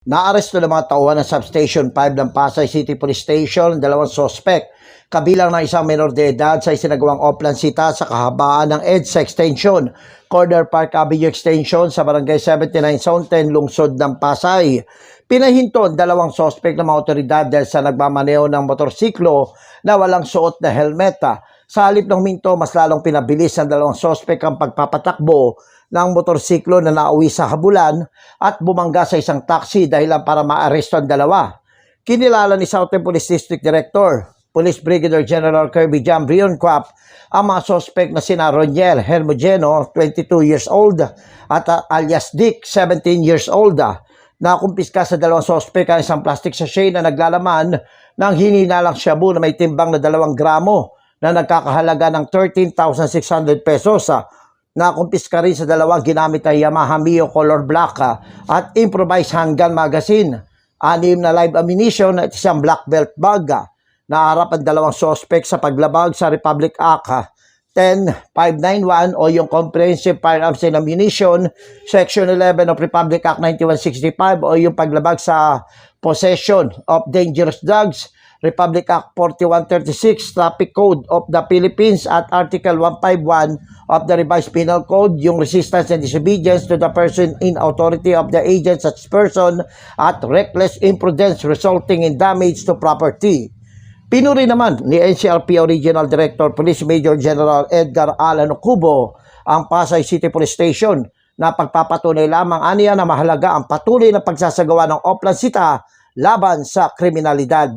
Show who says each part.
Speaker 1: Naaresto ng mga tauhan ng Substation 5 ng Pasay City Police Station ang dalawang sospek kabilang ng isang menor de edad sa isinagawang offline sita sa kahabaan ng EDSA Extension, Corner Park Avenue Extension sa Barangay 79 Zone 10, Lungsod ng Pasay. Pinahinto ang dalawang sospek ng mga otoridad dahil sa nagmamaneo ng motorsiklo na walang suot na helmet. Sa halip ng minto, mas lalong pinabilis ng dalawang sospek ang pagpapatakbo ng motorsiklo na nauwi sa habulan at bumangga sa isang taxi dahilan para maaresto ang dalawa. Kinilala ni Southern Police District Director, Police Brigadier General Kirby Jambrion Quap, ang mga sospek na sina Roniel Hermogeno, 22 years old, at uh, alias Dick, 17 years old. Nakumpiska sa dalawang sospek ang isang plastic sachet na naglalaman ng hininalang shabu na may timbang na dalawang gramo na nagkakahalaga ng 13,600 pesos. Nakumpiska rin sa dalawang ginamit na Yamaha Mio Color Black ah, at improvised handgun magazine. Anim na live ammunition at isang black belt bag. ah. Naharap ang dalawang suspect sa paglabag sa Republic Act ah, 10591 o yung Comprehensive Firearms and Ammunition Section 11 of Republic Act 9165 o yung paglabag sa possession of dangerous drugs Republic Act 4136 Traffic Code of the Philippines at Article 151 of the Revised Penal Code yung resistance and disobedience to the person in authority of the agent such person at reckless imprudence resulting in damage to property. Pinuri naman ni NCRP Original Director Police Major General Edgar Alan Ocubo ang Pasay City Police Station na pagpapatunay lamang aniya na mahalaga ang patuloy na pagsasagawa ng oplan sita laban sa kriminalidad.